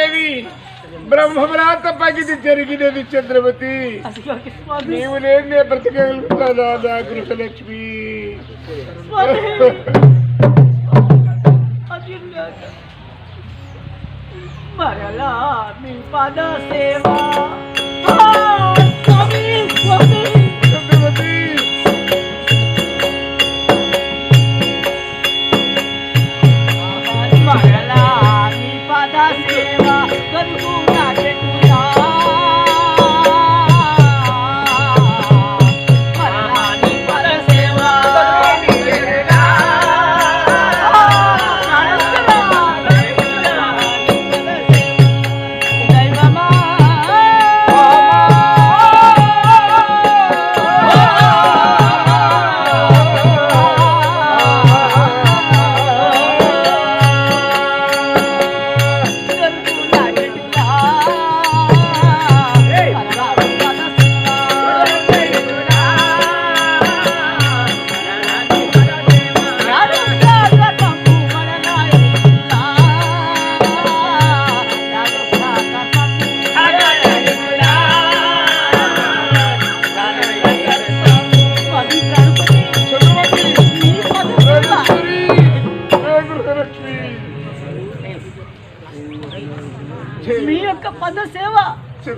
బ్రహ్మవ్రాత దేవి బ్రహ్మవ్రాత పగిది జరిగినది చంద్రవతి అదిగోకి స్వామి నీవు లేదే బ్రతకగలుగుతానా నా గృహలక్ష్మి స్వామి అది లేక మరలా మీ పద సేవ ఆ, స్వామి స్వామి చంద్రవతి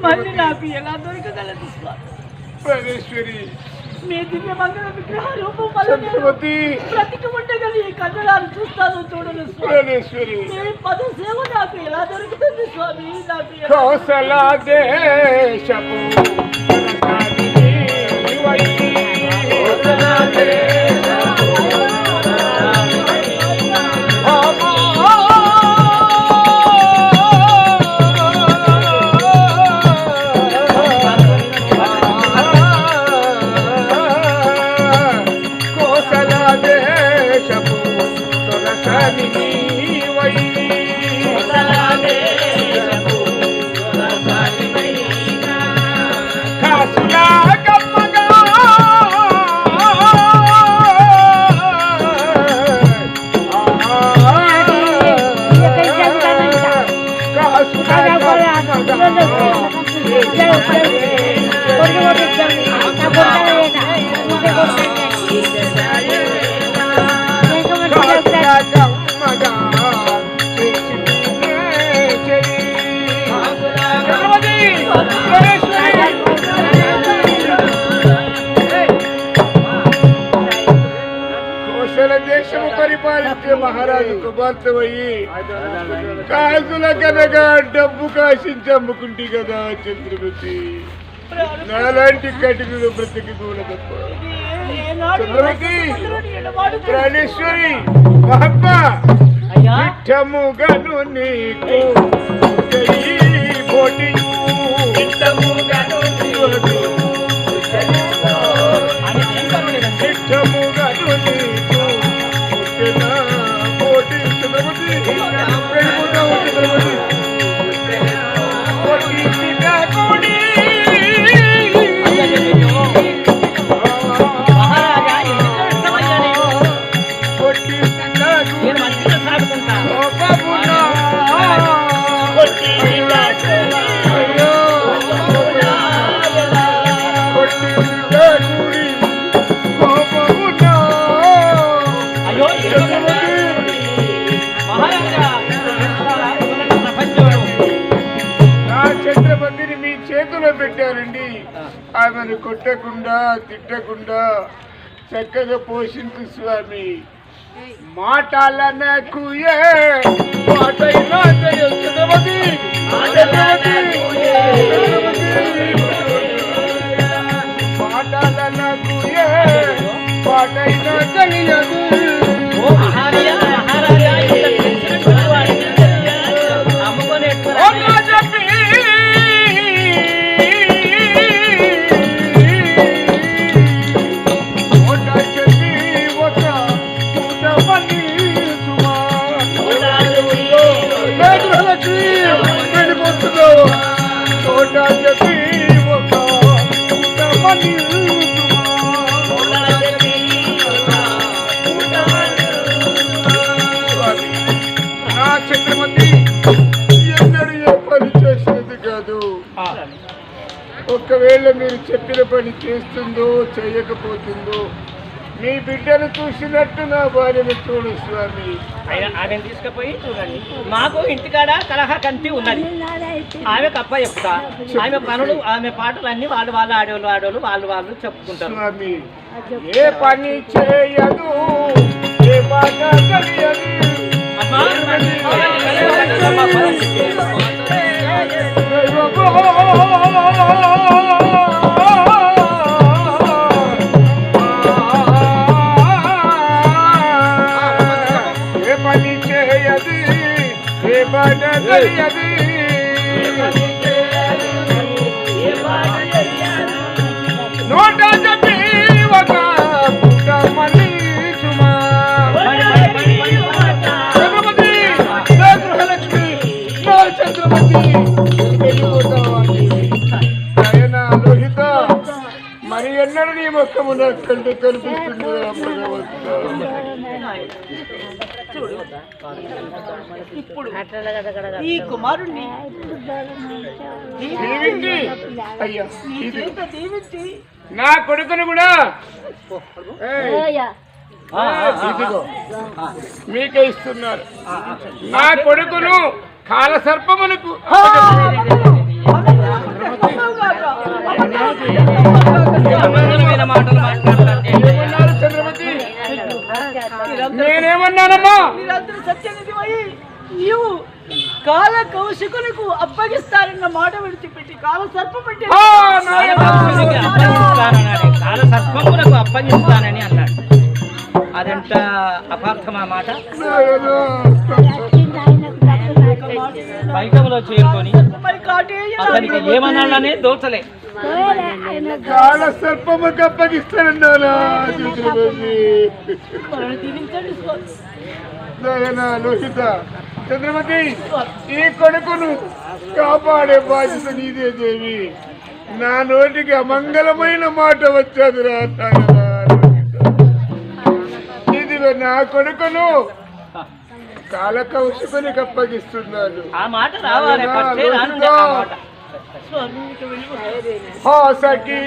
మళ్ళీ నాకు ఎలా దొరకగలదు స్వామి? రాజేశ్వరి మీ దివ్య మంగళ విగ్రహ రూపం చంద్రవతి బ్రతికి ఉండగలి ఈ కన్నడాలు చూస్తాను చూడను స్వామి. రాజేశ్వరి మీ పద సేవ నాకు ఎలా దొరుకుతుంది స్వామి? నాకు ఎలా- కౌసల దేశపు కోసల పరిపాలించే మహారాజు కుమార్తెవయ్యి. కాసుల కనగా డబ్బు కాసించి అమ్ముకుంటి కదా చంద్రమతి. నాలాంటి కఠిన బ్రతికి తప్ప చంద్రమతి ప్రాణేశ్వరి ఇట్టముగను నీకు జై పోటీయు. ఇట్టముగను కొట్టకుండా తిట్టకుండా చక్కగా పోషించు స్వామి. మాటలనకు ఏ మాటైనా మాటలనకు ఏ పాటైనా తెలియదు చూసినట్టు నా భార్యను చూడు స్వామి. ఆయన ఆమెను తీసుకుపోయి చూడండి. మాకు ఇంటికాడ కలహ కంటి ఉన్నది. ఆమె కప్ప చెప్తా. ఆమె పనులు ఆమె పాటలు అన్ని వాళ్ళు వాళ్ళు ఆడేవాళ్ళు ఆడేవాళ్ళు వాళ్ళు వాళ్ళు చెప్పుకుంటారు. స్వామి ఏ పని చేయదు ఏ మాట తెలియదు. అమ్మా, ఏ తెలియదు నోట చెప్పి ఒక పుట్ట మళ్ళీ సుమా చంద్రమతి గృహలక్ష్మి చంద్రమతి లోహిత మరి ఎన్నడూ నీ మొక్కము నాకు కంటే కనిపిస్తుంది ఇప్పుడు ఈ కుమారుణ్ణి దీవించి అయ్యా నీ చేత దీవించి నా కొడుకును కూడా మీకే ఇస్తున్నారు నా కొడుకును కాల అబద్ధమైన మాటలు నేనేమన్నానమ్మా మీరందరూ నీవు కాల కౌశికులకు అప్పగిస్తారన్న మాట విడిచిపెట్టి కాల. కాలసర్పములకు అప్పగిస్తానన్నాడు. కాల సర్పములకు అప్పగిస్తానని అన్నాడు. అదెంత అపార్థం ఆ మాట బైకంలో చేరుకొని అతనికి ఏమన్నాడనే దోచలే. నాయనా లోహిత చంద్రమతి ఈ కొడుకును కాపాడే బాధ్యత నీదే దేవి. నా నోటికి అమంగళమైన మాట వచ్చాదిరా. ఇదిగో నా కొడుకును కాలకౌశికునికి అప్పగిస్తున్నాను ఆ మాట రావాలి ఫస్టే రానుండే ఆ మాట. హో సఖీ.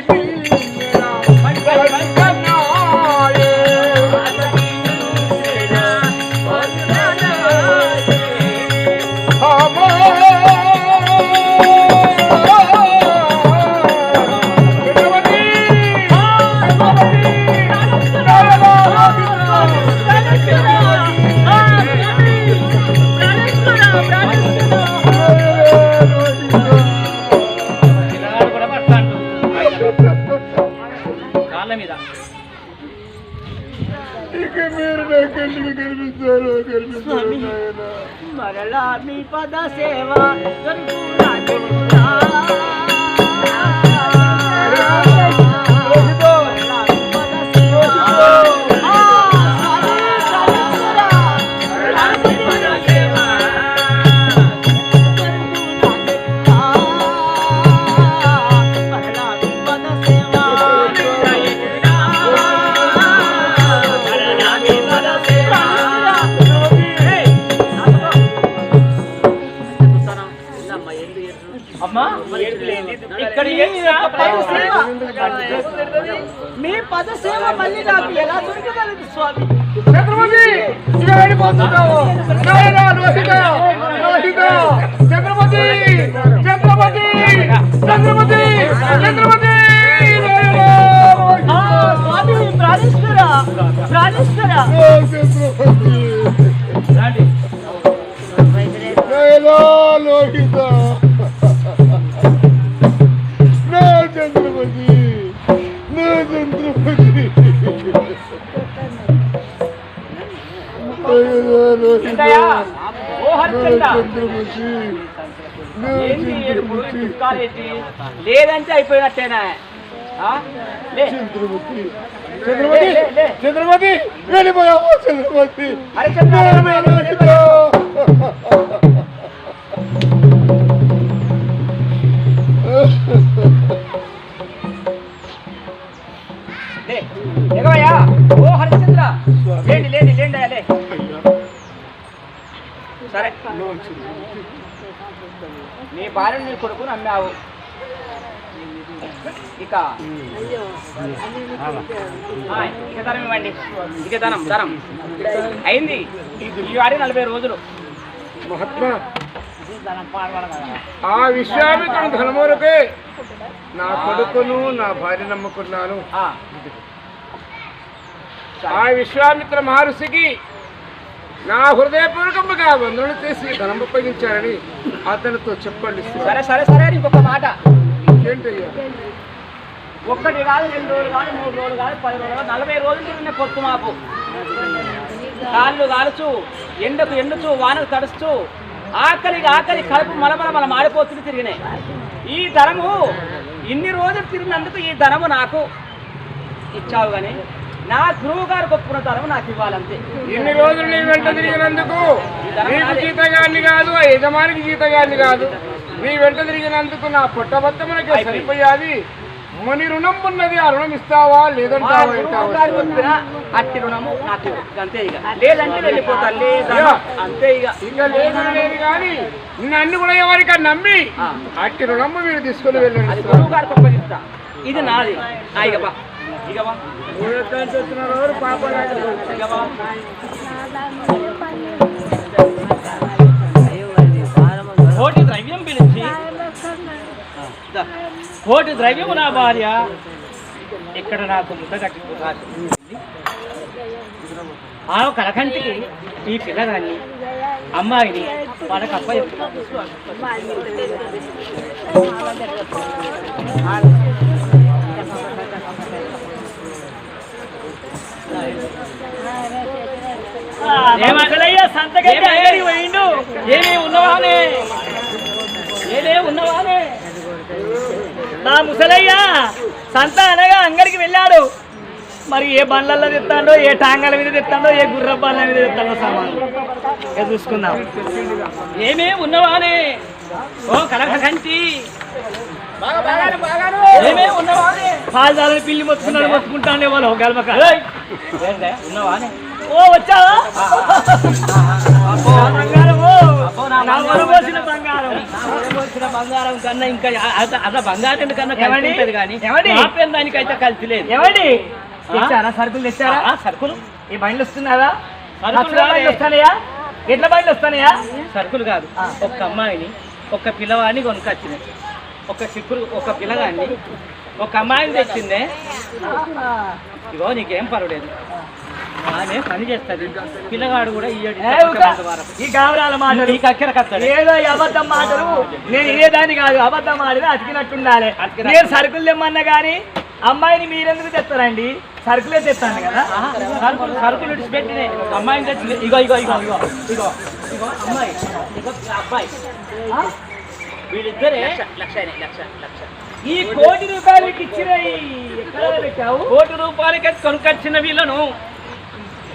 అయిపోయినట్టేనా. చంద్రమతి చంద్రమతి చంద్రమతి వెళ్ళిపోయావు. ఎగవయ్యా. ఓ హరిచంద్ర లేండి లేండి లేండి అయ్యా, లే. సరే. నీ భార్యను నీ కొడుకుని అమ్మావు. ఇక. ఇవ్వండి. ఇక ధనం అయింది. ఈ నలభై రోజులు. మహాత్మా ఆ విశ్వామిత్రుడు ధనములకే నా కొడుకును నా భార్య నమ్ముకున్నాను. ఆ, ఆ విశ్వామిత్ర మహర్షికి నా హృదయపూర్వకముగా వందనలు చేసి ధనం ఉపయోగించారని అతనితో చెప్పండి సరే సరే సరే ఇంకొక మాట. ఒక్కటి కాదు రెండు రోజులు కాదు మూడు రోజులు కాదు పది రోజులు కాదు నలభై రోజులు తిరిగిన పొత్తు మాపు కాళ్ళు కాలుచు ఎండకు ఎండుచు వానకు తడుస్తూ ఆకలికి ఆకలి కడుపు మలమల మల మాడిపోతుంది తిరిగినాయి. ఈ ధనము ఇన్ని రోజులు తిరిగినందుకు ఈ ధనము నాకు ఇచ్చావు కానీ నా గురువు గారు ఒప్పుకున్న ధనము నాకు ఇవ్వాలంతే. ఇన్ని రోజులు నీ వెంట తిరిగినందుకు జీతగాన్ని కాదు యజమానికి జీతగాన్ని కాదు. నీ వెంట తిరిగినందుకు నా పుట్టబద్దమునకే సరిపోయాది. మని రుణం ఉన్నది ఆ రుణం ఇస్తావా? లేదంటావా? అట్టి రుణము నాకు ఇవ్వు. అంతే ఇక. లేదంటే వెళ్ళిపోతా. లేదా అంతే ఇక. ఇంకా లేదు లేదు కానీ నన్ను కూడా ఎవరికి నమ్మి. అట్టి రుణము మీరు తీసుకుని వెళ్ళండి గురువు గారికి ఒప్పగిస్తా ఇది నాది. ఇక ఇక బా. కోటి ద్రవ్యం పిలిచి. కోటి ద్రవ్యము నా భార్య. ఇక్కడ నాకు ముద్ద కట్టుకుంటారు ఆ కలకంటికి ఈ పిల్లగాన్ని అమ్మాయిని వాళ్ళకి అబ్బాయి ఏమక్కడయ్యా సంతకైతే అంగడికి పోయిండు. ఏమే ఉన్నవానే? ఏలే ఉన్నవానే? నా ముసలయ్య సంత అనగా అంగడికి వెళ్ళాడు. మరి ఏ బండ్లలో తెస్తాడో ఏ టాంగాల మీద తెస్తాడో ఏ గుర్ర బండ్ల మీద తెస్తాడో సామాన్లు ఇక చూసుకుందాం. ఏమే ఉన్నవానే? ఓ ఏమే ఉన్నవానే పాదాలని పిల్లి మొత్తుకున్నాడు మొత్తుకుంటాండే వాళ్ళు గల్మక. ఉన్నవానే? ఓ వచ్చావా? బంగారం. కన్నా ఇంకా అద బంగారం కన్నా కలిసి? ఉంటది కానీ ఏమండి? నా పేరు దానికైతే కలిసి లేదు. ఏమండి? తెచ్చారా? సరుకులు తెచ్చారా? ఆ, సరుకులు. ఈ బండ్లు వస్తున్నారా బండ్లు. వస్తానయా ఎట్ల బండ్లు వస్తానయా సరుకులు కాదు. ఒక్క అమ్మాయిని ఒక పిల్లవాడిని కొనుకొచ్చింది ఒక చిక్కురు ఒక పిల్లగాన్ని ఒక అమ్మాయిని తెచ్చిందే. ఇగో నీకేం పర్వాలేదు ఆమె పని చేస్తుంది. పిల్లగాడు కూడా ఈ ఏ గావరాల మాటలు. ఏదో అబద్ధం మాటలు. నేను ఇదేదాన్ని కాదు అబద్ధం మాటలు అతికినట్టుండాలి. అతికినట్టు. నేను సరుకులు తెమ్మన్నా కానీ అమ్మాయిని మీరెందుకు తెస్తారండి? సరుకులే తెస్తాను కదా? సరుకులు సరుకులు విడిచిపెట్టినాయి అమ్మాయిని తెచ్చింది. ఇగో ఇగో ఇగో ఇగో ఇగో ఇగో అమ్మాయి. ఇగో అబ్బాయి. వీళ్ళిద్దరే లక్ష లక్ష లక్ష ఈ కోటి రూపాయలకి ఇచ్చిన పెట్టావు కోటి రూపాయలకి కొనుకొచ్చిన వీళ్ళను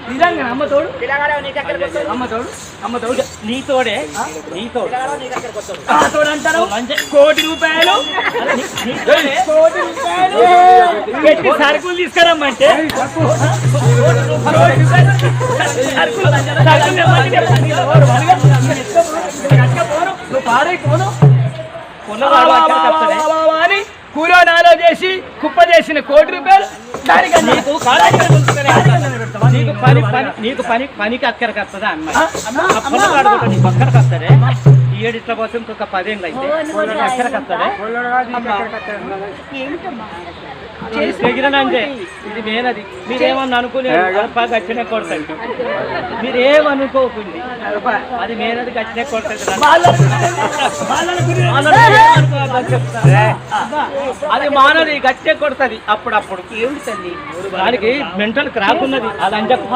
నిజంగా అమ్మతోడు అమ్మతోడు అమ్మతోడు నీతోడే నీతోడు అమ్మతోడు అంటారు కోటి రూపాయలు కోటి రూపాయలు పెట్టి సరుకులు తీసుకురమ్మంటే కోటి రూపాయలు సరుకులు సరుకులు అని కూలో నాలో చేసి కుప్ప చేసిన కోటి రూపాయలు నీకు నీకు పని పని నీకు పని పనికి అక్కడికి వస్తుందా అమ్మాయి నీకు అక్కడికి వస్తాడే ఈ ఏడు ఇట్లా పోతే ఇంకొక పదేళ్ళు అయితే. అక్కడికి తెగిరనంటే ఇది మేనది మీరేమన్నా అనుకునే అల్పా గచ్చినే కొడతాడు మీరేమనుకోకుంది? అది మేనది గచ్చినే కొడతాడు వాళ్ళని వాళ్ళని గురి- అది మానది గట్టే కొడుతుంది. అప్పుడప్పుడు. ఏమిటి తల్లి? దానికి మెంటల్ క్రాక్ ఉన్నది. అది అంజకు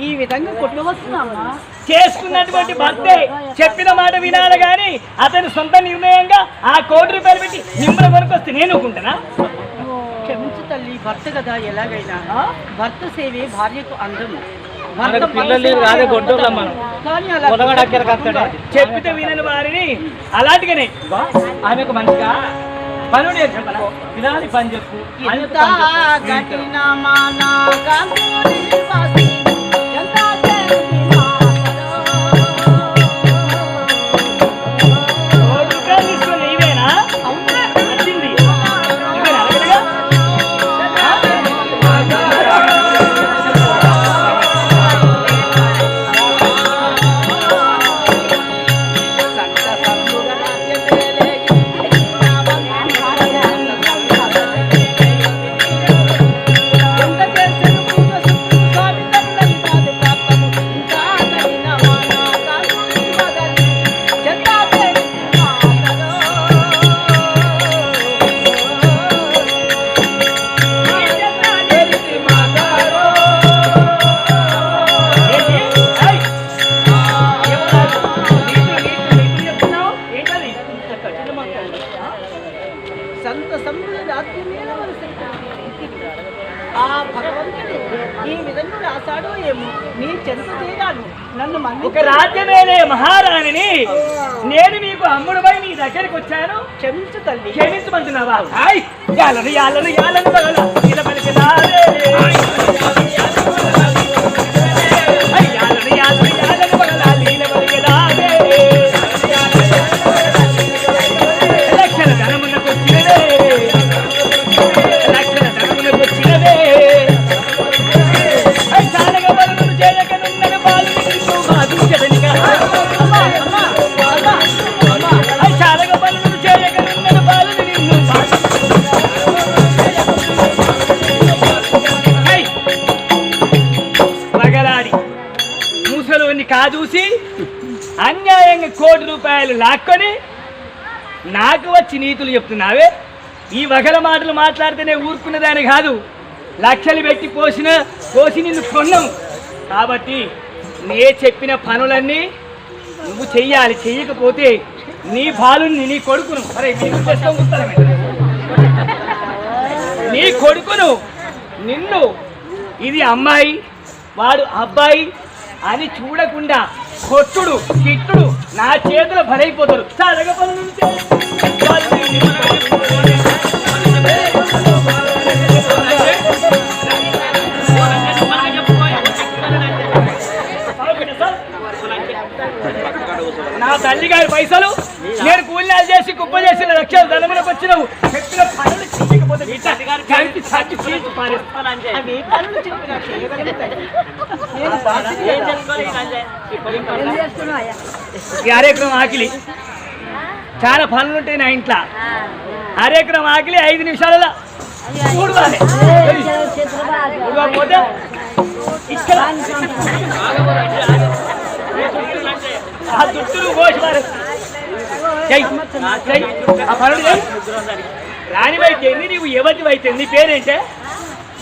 ఈ విధంగా కొట్టుకొస్తున్నామా చేసుకున్నటువంటి భర్తే చెప్పిన మాట వినాలి గాని అతని సొంత నిర్ణయంగా ఆ కోటి రూపాయలు పెట్టి నిమ్మల కొనుకొస్తే నేను ఊరుకుంటానా క్షమించు తల్లి భర్త కదా ఎలాగైనా. భర్త సేవే భార్యకు అందము. కానీ చెప్పితే వినని వారిని అలాంటిగానే. ఆమెకు మంచిగా పనులు నేర్చుకో. పిల్లని పని చెప్పు. తీరాను. నన్ను ఒక రాజ్యమేలే మహారాణిని. నేను మీకు అమ్ముడుపై మీ దగ్గరికి వచ్చాను. క్షమించు తల్లి. క్షమించమంటున్నావా? హాయ్ యాలను యాలను యాలను బగల ఇలా పలికి రూపాయలు లాక్కొని నాకు వచ్చి నీతులు చెప్తున్నావే? ఈ వగల మాటలు మాట్లాడితేనే ఊరుకున్నదాని కాదు. లక్షలు పెట్టి పోసిన పోసి నిన్ను కొన్నాం. కాబట్టి నే చెప్పిన పనులన్నీ నువ్వు చెయ్యాలి. చెయ్యకపోతే నీ బాలుని నీ కొడుకును. అరే నీ కొడుకును నిన్ను ఇది అమ్మాయి వాడు అబ్బాయి అని చూడకుండా కొట్టుడు కిట్టుడు నా చేతులు బలైపోతారు నా తల్లి గారి పైసలు నేను కూలినాలు చేసి కుప్ప చేసిన లక్షలు ధనములకు వచ్చినావు. చెప్పిన పనులు చేయకపోతే ఆకిలి. చాలా పనులు ఉంటాయి నా ఇంట్లో. అరెకరం ఆకిలి ఐదు నిమిషాలలో ఇక్కడ. ఆ దుట్టులు కోసి. చెయ్. ఆ పనులు. రాణి వైద్యండి నీవు యువతి వైద్యం నీ పేరేంటే?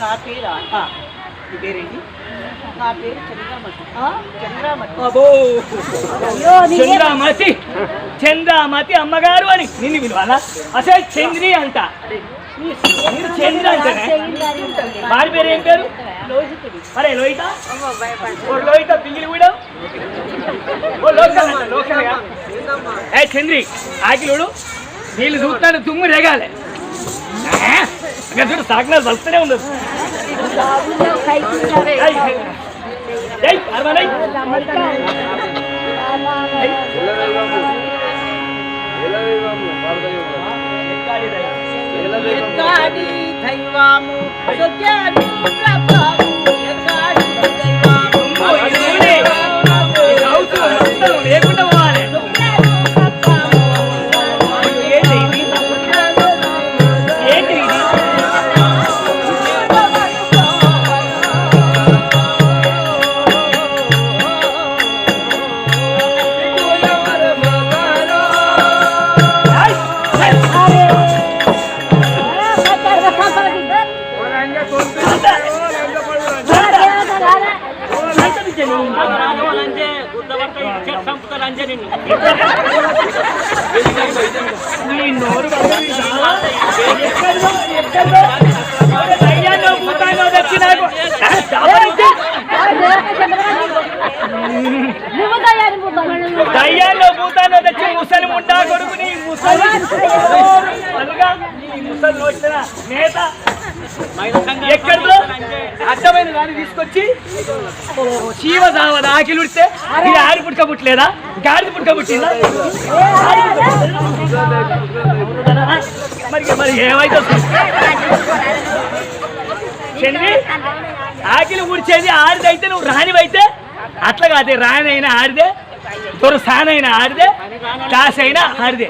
నా పేరా? ఆ, నీ పేరేంటి? నా పేరు చంద్రమతి. చంద్రమతి. అబ్బో. చంద్రామతి. అమ్మగారు అని నిన్ను పిలవాలా? అసలు చంద్రి అంట. మీరు చంద్ర అంటేనే? వారి పేరు ఏం పేరు? అరే లోహిత? ఓ లోహిత పింగిలి కూడా? ఓ లోకల్ అంట లోకల్గా. ఏ చంద్రి ఆకిలుడు వీళ్ళు చూస్తాను తుమ్ము రేగాలి. చూడు సాగినాలు వస్తూనే ఉండదు దైవాము ఏయ్, దయ్యాల్లో భూతాన్ని తెచ్చి ముసలి ముండా కొడుకుని ముసలి ముసలి వచ్చిన నేత ఎక్కడో అడ్డమైన దాన్ని తీసుకొచ్చి శివ సావద ఆకిలి ఉడితే ఇది ఆడి పుట్టుక పుట్టలేదా? గాడిద పుట్టుక పుట్టిందా? మరి మరి ఏమైతే ఆకిలి ఊడ్చేది ఆడిదైతే నువ్వు రానివైతే అట్లా కాదే రానైనా ఆడిదే దొరసానైనా ఆడిదే కాసైనా ఆడిదే